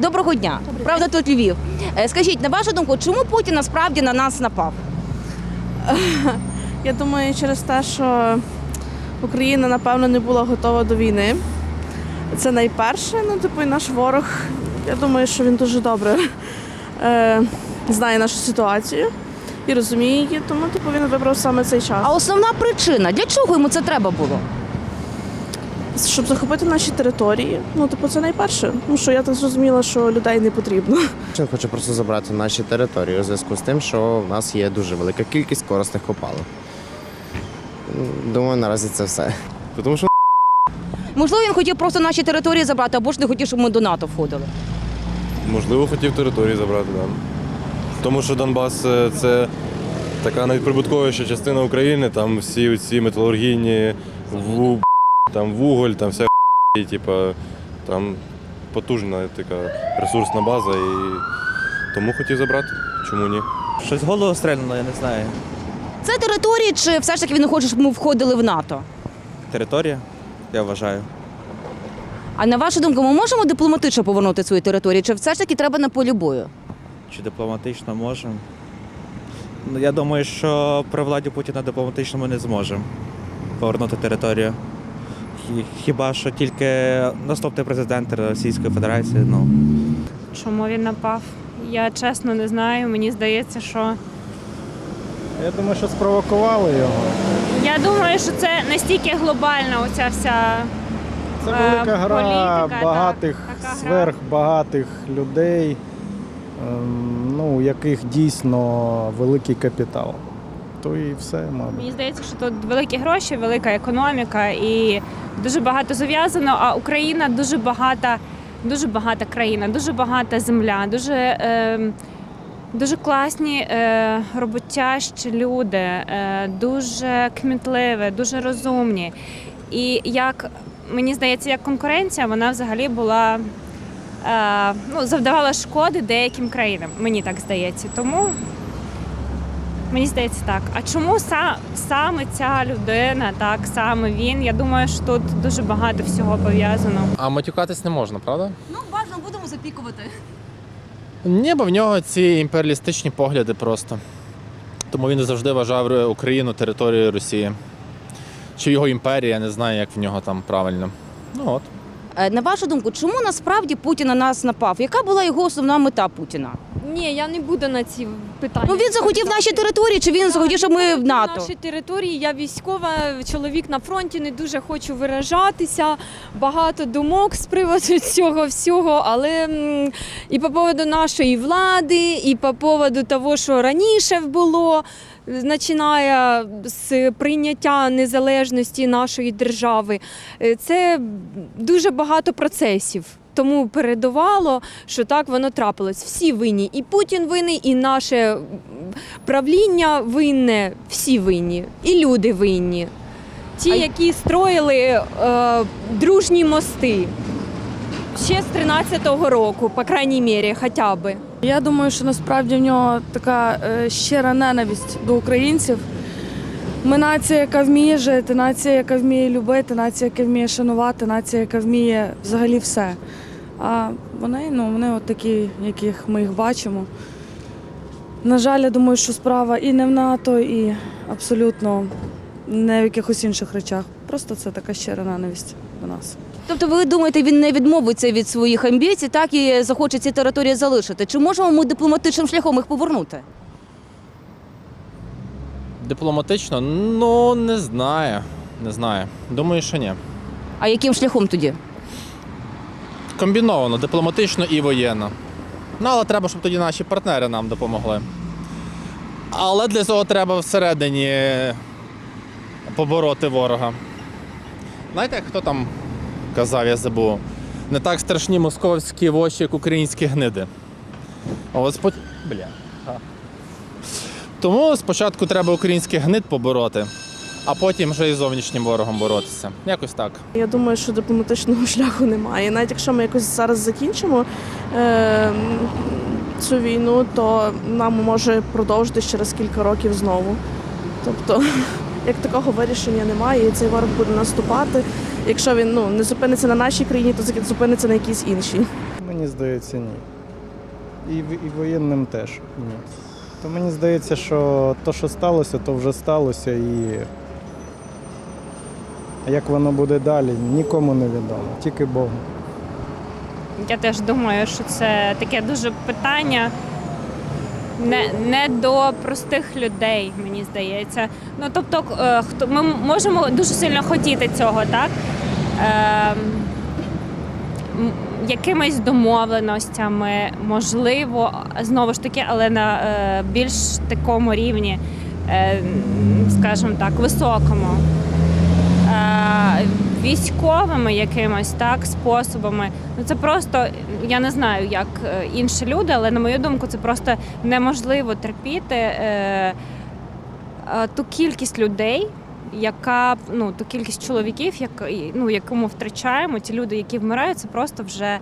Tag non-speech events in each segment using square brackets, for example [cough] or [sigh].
Доброго дня. Правда, тут Львів. Е, Скажіть, на вашу думку, чому Путін насправді на нас напав? [laughs] Я думаю, через те, що Україна, напевно, не була готова до війни. Це найперше, ну, типу, і наш ворог. Я думаю, що він дуже добре [laughs] е, знає нашу ситуацію і розуміє її, тому типу, він вибрав саме цей час. А основна причина, для чого йому це треба було? Щоб захопити наші території. Ну, типу, це найперше. Тому що я так зрозуміла, що людей не потрібно. Він хоче просто забрати наші території у зв'язку з тим, що в нас є дуже велика кількість корисних копалин. М, Думаю, наразі це все. Тому що Можливо, він хотів просто наші території забрати, або ж не хотів, щоб ми до НАТО входили. Можливо, хотів території забрати, да. Тому що Донбас е, це така найприбутковіша частина України, там всі ці металургійні ву, там вуголь, там вся і, [laughs] типа, там потужна така ресурсна база і тому хотів забрати. Чому ні? Щось голову стрельнуло, я не знаю. Це території, чи все ж таки він не хоче, щоб ми входили в НАТО? Територія, я вважаю. А на вашу думку, ми можемо дипломатично повернути свої території, чи все ж таки треба на полі бою? Чи дипломатично можемо? Ну, я думаю, що при владі Путіна дипломатично ми не зможемо повернути територію. Хі- Хіба що тільки наступний президент Російської Федерації, ну. Чому він напав? Я чесно не знаю. Мені здається, що Я думаю, що спровокували його. я думаю, що це настільки глобальна оця вся Це Е, велика гра політика, багатих, так, сверхбагатих людей, ем, ну, у яких дійсно великий капітал. То і все, мабуть. мені здається, що тут великі гроші, велика економіка і дуже багато зав'язано. А Україна дуже багата, дуже багата країна, дуже багата земля, дуже. Е, Дуже класні е, роботящі люди, е, дуже кмітливі, дуже розумні. І як мені здається, як конкуренція, вона взагалі була е, ну, завдавала шкоди деяким країнам. Мені так здається. Тому мені здається так. А чому са, саме ця людина, так саме він? Я думаю, що тут дуже багато всього пов'язано. А матюкатись не можна, правда? Ну, бажано будемо запікувати. Ні, бо в нього ці імперіалістичні погляди просто. Тому він завжди вважав Україну територією Росії. Чи його імперія, я не знаю, як в нього там правильно. Ну от. Е, На вашу думку, чому насправді Путін на нас напав? Яка була його основна мета Путіна? Ні, я не буду на ці питання. Ну він захотів наші території, чи він захотів, щоб ми в НАТО? Наші території, я військова, чоловік на фронті, не дуже хочу виражатися. Багато думок з приводу [laughs] цього всього, але м, і по поводу нашої влади, і по поводу того, що раніше було, починає з прийняття незалежності нашої держави. Е, Це дуже багато процесів. Тому передувало, що так воно трапилось. Всі винні. І Путін винний, і наше правління винне, всі винні, і люди винні. Ті, які строїли е, дружні мости ще з 13-го року, по крайній мірі, хоча би. Я думаю, що насправді в нього така е, щира ненависть до українців. Ми нація, яка вміє жити, нація, яка вміє любити, нація, яка вміє шанувати, нація, яка вміє взагалі все. А вони, ну, вони от такі, яких ми їх бачимо. На жаль, я думаю, що справа і не в НАТО, і абсолютно не в якихось інших речах. Просто це така щира ненависть до нас. Тобто, ви думаєте, він не відмовиться від своїх амбіцій, так і захоче ці території залишити? Чи можемо ми дипломатичним шляхом їх повернути? Дипломатично? Ну, не знаю. Не знаю. Думаю, що ні. А яким шляхом тоді? Комбіновано, дипломатично і воєнно. Ну, але треба, щоб тоді наші партнери нам допомогли. Але для цього треба всередині побороти ворога. Знаєте, хто там казав, я забув. Не так страшні московські воші, як українські гниди. Спо... Бля. Тому спочатку треба український гнид побороти, а потім вже і зовнішнім ворогом боротися. Якось так. Я думаю, що дипломатичного [laughs] шляху немає. Навіть якщо ми якось зараз закінчимо е, цю війну, то нам може продовжити через кілька років знову. Тобто, [laughs] як такого вирішення немає, і цей ворог буде наступати. Якщо він ну, не зупиниться на нашій країні, то зупиниться на якійсь іншій. Мені здається, ні. І, і воєнним теж ні. То мені здається, що то, що сталося, то вже сталося і як воно буде далі, нікому не відомо, тільки Богу. Я теж думаю, що це таке дуже питання. Не, не до простих людей, мені здається. Ну тобто, е, хто ми можемо дуже сильно хотіти цього, так? М, якимись домовленостями, можливо, знову ж таки, але на е, більш такому рівні, е, скажімо так, високому. Е, військовими якимось так способами. Ну це просто я не знаю, як інші люди, але на мою думку, це просто неможливо терпіти е, е, ту кількість людей. Яка ну ту кількість чоловіків, як ну яку ми втрачаємо, ті люди, які вмирають, це просто вже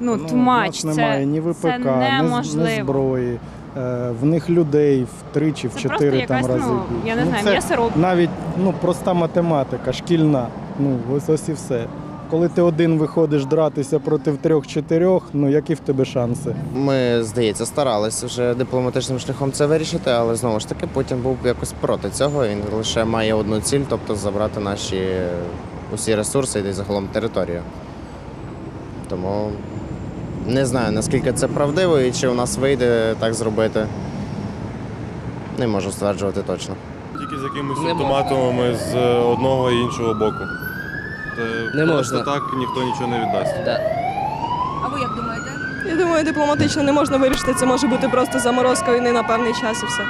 ну, в тумач. нас Це, немає ні ВПК, це ні, ні зброї. Е, В них людей втричі, в чи в чотири там якась, рази. ну я не Ну, знаю, це м'ясорубка. навіть ну, проста математика, шкільна. Ну, ось ось і все. Коли ти один виходиш дратися проти трьох-чотирьох, ну які в тебе шанси? Ми, здається, старалися вже дипломатичним шляхом це вирішити, але знову ж таки Путін був якось проти цього. Він лише має одну ціль, тобто забрати наші усі ресурси і загалом територію. Тому не знаю, наскільки це правдиво і чи у нас вийде так зробити. Не можу стверджувати точно. Тільки з якимись ультиматумами з одного і іншого боку. Це Не просто можна. так ніхто нічого не віддасть. Да. А ви як думаєте? Я думаю, дипломатично не можна вирішити. Це може бути просто заморозка війни на певний час і все.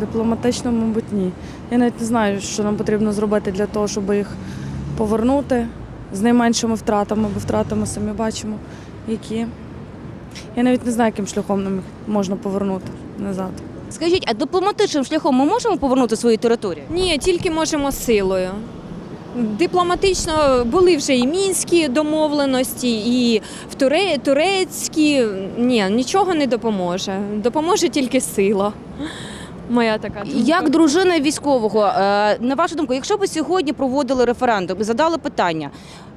Дипломатично, мабуть, ні. Я навіть не знаю, що нам потрібно зробити для того, щоб їх повернути з найменшими втратами, бо втрати ми самі бачимо, які. Я навіть не знаю, яким шляхом нам їх можна повернути назад. Скажіть, а дипломатичним шляхом ми можемо повернути свої території? Ні, тільки можемо силою. Дипломатично були вже і мінські домовленості, і в Туре, турецькі. Ні, нічого не допоможе. Допоможе тільки сила. Моя така думка. Як дружина військового, е, на вашу думку, якщо б сьогодні проводили референдум і задали питання,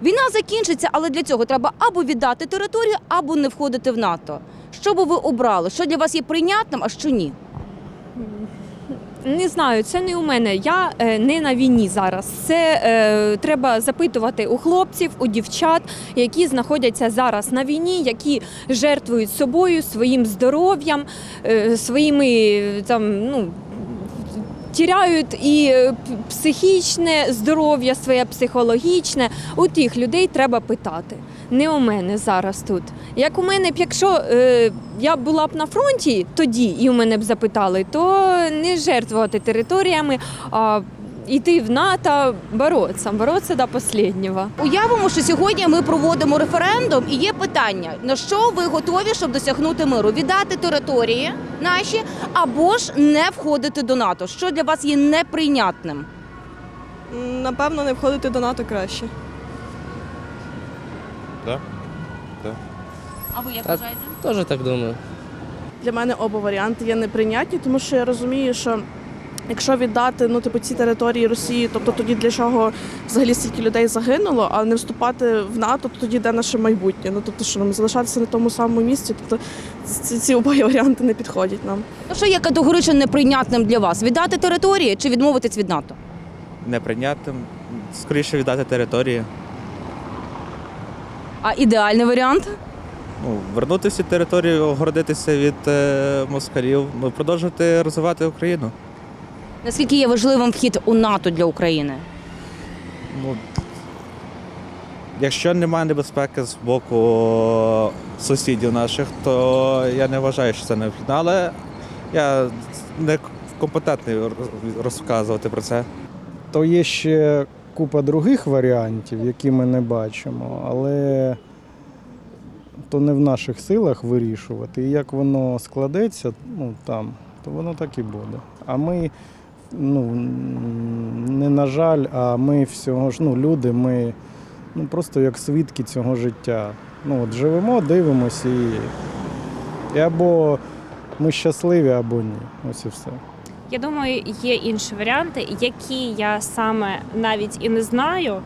війна закінчиться, але для цього треба або віддати територію, або не входити в НАТО. Що би ви обрали? Що для вас є прийнятним, а що ні? Не знаю, це не у мене. Я е, не на війні зараз. Це е, треба запитувати у хлопців, у дівчат, які знаходяться зараз на війні, які жертвують собою, своїм здоров'ям, е, своїми там ну. Тіряють і е, психічне здоров'я, своє психологічне. У тих людей треба питати. Не у мене зараз тут. Як у мене б, якщо е, я була б на фронті тоді і у мене б запитали, то не жертвувати територіями, а йти в НАТО, боротися, боротися до останнього. Уявимо, що сьогодні ми проводимо референдум, і є питання: на що ви готові, щоб досягнути миру? Віддати території наші або ж не входити до НАТО? Що для вас є неприйнятним? Напевно, не входити до НАТО краще. Да? А ви як вважаєте? Теж так думаю. Для мене оба варіанти є неприйнятні, тому що я розумію, що якщо віддати ну, типу, ці території Росії, тобто тоді для чого взагалі стільки людей загинуло, а не вступати в НАТО, то тоді де наше майбутнє. Ну тобто, що нам залишатися на тому самому місці, тобто ці, ці обоє [laughs] варіанти не підходять нам. Ну, Що є категорично неприйнятним для вас? Віддати території чи відмовитись від НАТО? Неприйнятним. Скоріше віддати території. А ідеальний варіант? Ну, вернути всі території, огородитися від е, москалів, ну, продовжувати розвивати Україну. Наскільки є важливим вхід у НАТО для України? Ну, якщо немає небезпеки з боку сусідів наших, то я не вважаю, що це необхідно. Але я не компетентний розказувати про це. То є ще купа других варіантів, які ми не бачимо, але то не в наших силах вирішувати. І як воно складеться, ну там, то воно так і буде. А ми, ну не на жаль, а ми всього ж, ну, люди, ми ну, просто як свідки цього життя. Ну, от живемо, дивимося і, або ми щасливі, або ні. Ось і все. Я думаю, є інші варіанти, які я саме навіть і не знаю.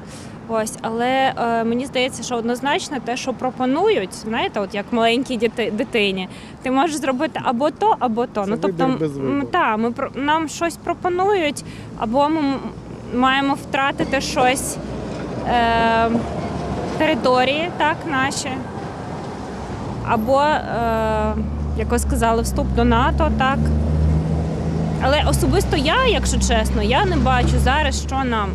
Ось, але е, мені здається, що однозначно те, що пропонують, знаєте, от як маленькій діти, дитині, ти можеш зробити або то, або то. Це ну тобто, вибір без вибору. м, та, ми про- нам щось пропонують, або ми м- маємо втратити щось е, території, так, наші, або, е, як ви сказали, вступ до НАТО, так. Але особисто я, якщо чесно, я не бачу зараз, що нам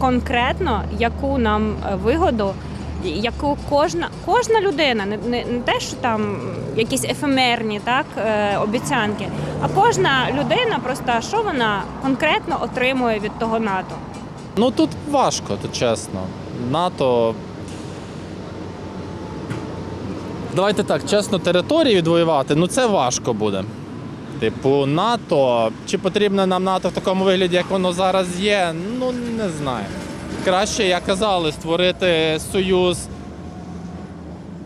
конкретно, яку нам е, вигоду, яку кожна, кожна людина, не, не, не те, що там якісь ефемерні так, е, обіцянки, а кожна людина просто що вона конкретно отримує від того НАТО. Ну тут важко, тут чесно. НАТО. Давайте так, чесно, території відвоювати, ну це важко буде. Типу, НАТО, чи потрібно нам НАТО в такому вигляді, як воно зараз є, ну не знаю. Краще, як казали, створити союз.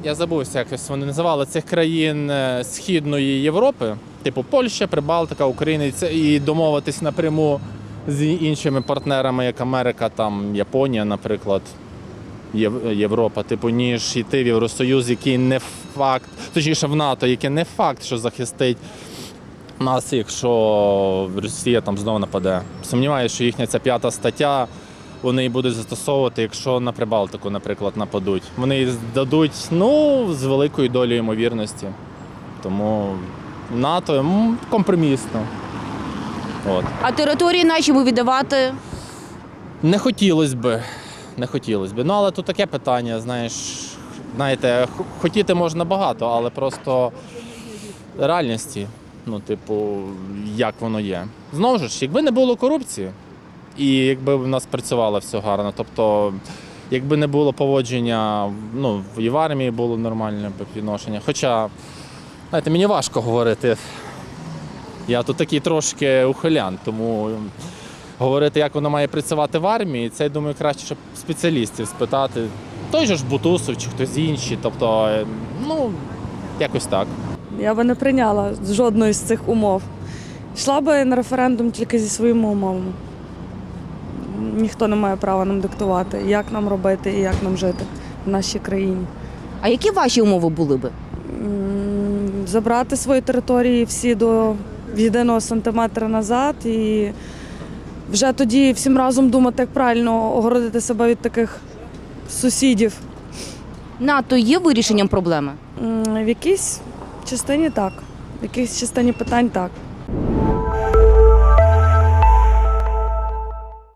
Я забувся, якось вони називали цих країн е, Східної Європи, типу Польща, Прибалтика, Україна, і домовитись напряму з іншими партнерами, як Америка, там Японія, наприклад, Єв- Європа, типу, ніж йти в Євросоюз, який не факт, точніше в НАТО, який не факт, що захистить нас, якщо Росія там знову нападе. Сумніваюся, що їхня ця п'ята стаття. Вони її будуть застосовувати, якщо на Прибалтику, наприклад, нападуть. Вони її дадуть ну, з великою долею ймовірності. Тому НАТО компромісно. От. А території наші ми віддавати Не хотілося би. Не хотілося б. Ну, але тут таке питання, знаєш, знаєте, хотіти можна багато, але просто реальності, ну, типу, як воно є. Знову ж, якби не було корупції, і якби в нас працювало все гарно, тобто, якби не було поводження, ну, і в армії було нормальне відношення. Хоча, знаєте, мені важко говорити. Я тут такий трошки ухилян, тому говорити, як воно має працювати в армії, це я думаю, краще, щоб спеціалістів спитати. Той же ж Бутусов чи хтось інший. Тобто, ну, якось так. Я би не прийняла жодної з цих умов. Йшла би на референдум тільки зі своїми умовами. Ніхто не має права нам диктувати, як нам робити і як нам жити в нашій країні. А які ваші умови були би? Забрати свої території всі до єдиного сантиметра назад і вже тоді всім разом думати, як правильно огородити себе від таких сусідів. НАТО є вирішенням проблеми? В якійсь частині так, в якійсь частині питань так.